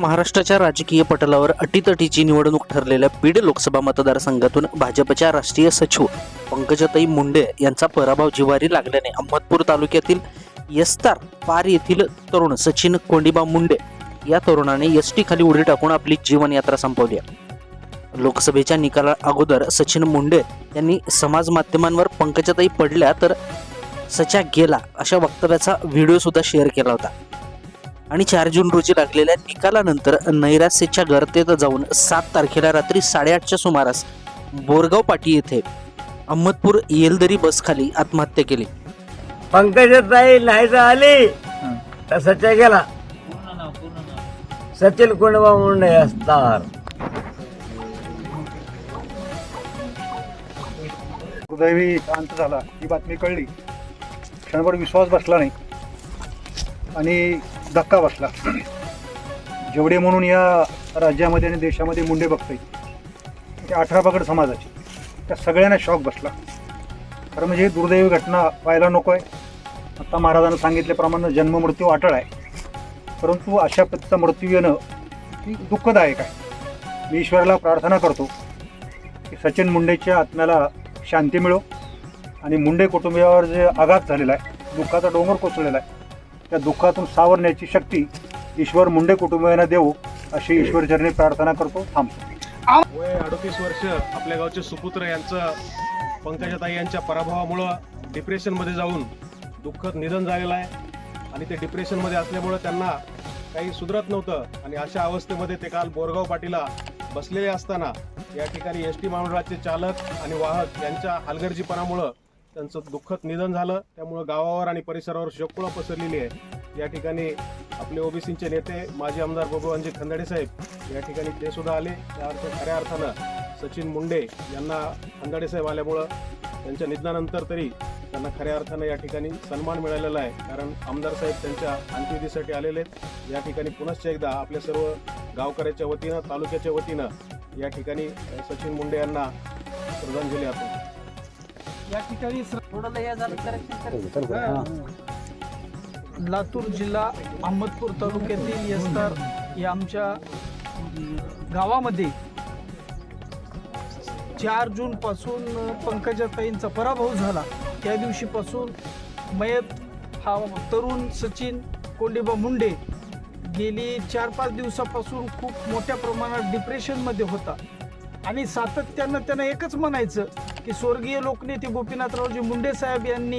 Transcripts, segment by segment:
महाराष्ट्राच्या राजकीय पटलावर अटीतटीची निवडणूक ठरलेल्या बीड लोकसभा मतदारसंघातून भाजपच्या राष्ट्रीय सचिव पंकजाताई मुंडे यांचा पराभव जिवारी लागल्याने अहमदपूर तालुक्यातील यस्तार पार येथील तरुण सचिन कोंडीबा मुंडे या तरुणाने एस टी खाली उडी टाकून आपली जीवनयात्रा संपवली आहे. लोकसभेच्या निकाला अगोदर सचिन मुंडे यांनी समाज माध्यमांवर पंकजाताई पडल्या तर सचा गेला अशा वक्तव्याचा व्हिडिओ सुद्धा शेअर केला होता आणि चार जून रोजी लागलेल्या निकालानंतर नैराश्याच्या गर्तेत जाऊन सात तारखेला रात्री साडेआठच्या सुमारास बोरगाव पाटी येथे अहमदपूर येलदरी बसखाली आत्महत्या केली. पंकजाताई नाही आली. तर सच्चा गेला. सचिन कुंडबा मुंडे असतात. दुर्दैवी अंत झाला ही बातमी कळली. क्षणभर विश्वास बसला नाही. आणि धक्का बसला. जेवढे म्हणून या राज्यामध्ये आणि देशामध्ये मुंडे बघतोय ते अठरा पगड समाजाचे. त्या सगळ्यांना शॉक बसला. खरं म्हणजे ही दुर्दैवी घटना व्हायला नको आहे आत्ता महाराजांना सांगितल्याप्रमाणे जन्म मृत्यू अटळ आहे. परंतु अशा पद्धतीचा मृत्यू येणं ही दुःखदायक आहे. मी ईश्वराला प्रार्थना करतो की सचिन मुंडेच्या आत्म्याला शांती मिळो आणि मुंडे कुटुंबियावर जे आघात झालेला आहे दुःखाचा डोंगर कोसळलेला आहे त्या दुःखातून सावरण्याची शक्ती ईश्वर मुंडे कुटुंबियांना देऊ अशी ईश्वरचरणी प्रार्थना करतो. थांबतो वय अडतीस वर्ष आपल्या गावचे सुपुत्र यांचं पंकजाताई यांच्या पराभवामुळं डिप्रेशनमध्ये जाऊन दुःखद निधन झालेलं आहे. आणि ते डिप्रेशनमध्ये असल्यामुळं त्यांना काही सुधरत नव्हतं. आणि अशा अवस्थेमध्ये ते काल बोरगाव पाटीला बसलेले असताना या ठिकाणी एस टी महामंडळाचे चालक आणि वाहक यांच्या हलगर्जीपणामुळं त्यांचं दुःखद निधन झालं. त्यामुळं गावावर आणि परिसरावर शोककुळा पसरलेली आहे. या ठिकाणी आपले ओबीसीचे नेते माजी आमदार बबुवांजी खंदाडे साहेब या ठिकाणी ते सुद्धा आले. त्या अर्थ खऱ्या अर्थानं सचिन मुंडे यांना खंदाडे साहेब आल्यामुळं त्यांच्या निधनानंतर तरी त्यांना खऱ्या अर्थानं या ठिकाणी सन्मान मिळालेला आहे. कारण आमदार साहेब त्यांच्या अंत्यविधीसाठी आलेले आहेत. या ठिकाणी पुनश्च एकदा आपल्या सर्व गावकऱ्याच्या वतीनं तालुक्याच्या वतीनं या ठिकाणी सचिन मुंडे यांना श्रद्धांजली अर्पण या ठिकाणी स- लातूर जिल्हा अहमदपूर तालुक्यातील यस्तार या आमच्या गावामध्ये चार जून पासून पंकजाताईंचा पराभव झाला. त्या दिवशीपासून मयत हा तरुण सचिन कोंडीबा मुंडे गेली चार पाच दिवसापासून खूप मोठ्या प्रमाणात डिप्रेशनमध्ये होता. आणि सातत्यानं त्यानं एकच म्हणायचं की स्वर्गीय लोकनेते गोपीनाथरावजी मुंडे साहेब यांनी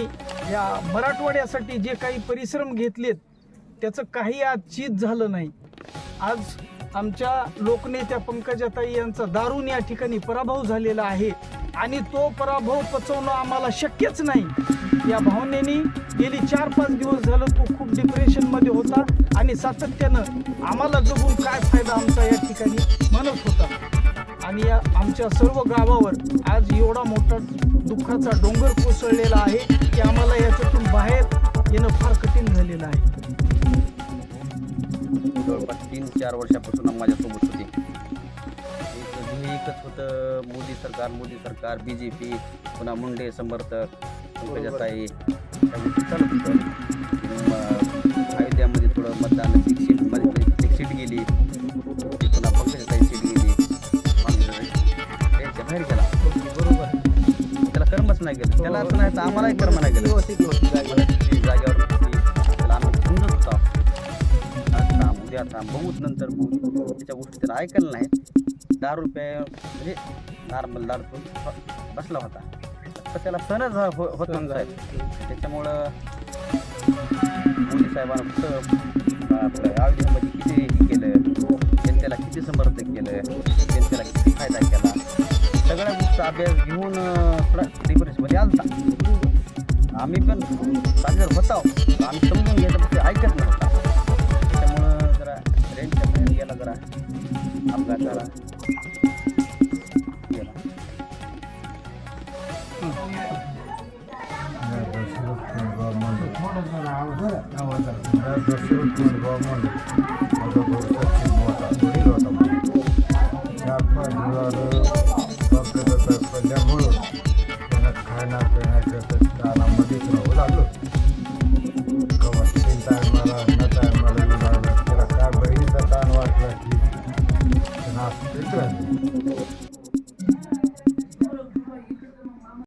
या मराठवाड्यासाठी जे काही परिश्रम घेतलेत त्याचं काही आज चीज झालं नाही. आज आमच्या लोकनेत्या पंकजाताई यांचा दारून या ठिकाणी पराभव झालेला आहे आणि तो पराभव पचवणं आम्हाला शक्यच नाही. या भावनेने गेली चार पाच दिवस झालं तो खूप डिप्रेशनमध्ये होता आणि सातत्यानं आम्हाला जगून काय फायदा आमचा या ठिकाणी म्हणत होता. आणि या आमच्या सर्व गावावर आज एवढा मोठा दुःखाचा डोंगर कोसळलेला आहे की आम्हाला याच्यातून बाहेर येणं फार कठीण झालेलं आहे. जवळपास तीन चार वर्षापासून माझ्यासोबत होते. एक ध्येय एकच होतं. मोदी सरकार मोदी सरकार बी जे पी पुन्हा मुंडे समर्थक पंकजाताई. चालत होतं बरोबर त्याला कर्मच नाही गेलं. त्याला असं नाही तर आम्हालाही कर्म नाही गेलं. मला ती जागेवर होती. त्याला आम्ही समजत होतो. थांब उद्या थांब. बघूच नंतर त्याच्या गोष्टी त्याला ऐकायला नाहीत दारू रुपये म्हणजे नॉर्मल दारू बसला होता. तर त्याला सणच हो- होत साहेब त्याच्यामुळं मोदी साहेबांना अयोध्येमध्ये किती हे केलं. जनतेला किती समर्थन केलं. जनतेला किती फायदा केला. अभ्यास घेऊन अं, थोडा डिप्रेशनमध्ये आलता आम्ही पण साजर होतो आम्ही समजून घ्यायचं पण ते ऐकत नव्हता त्याच्यामुळं जरा रेंजच्या बाहेर गेला जरा अपघात झाला गेला amor.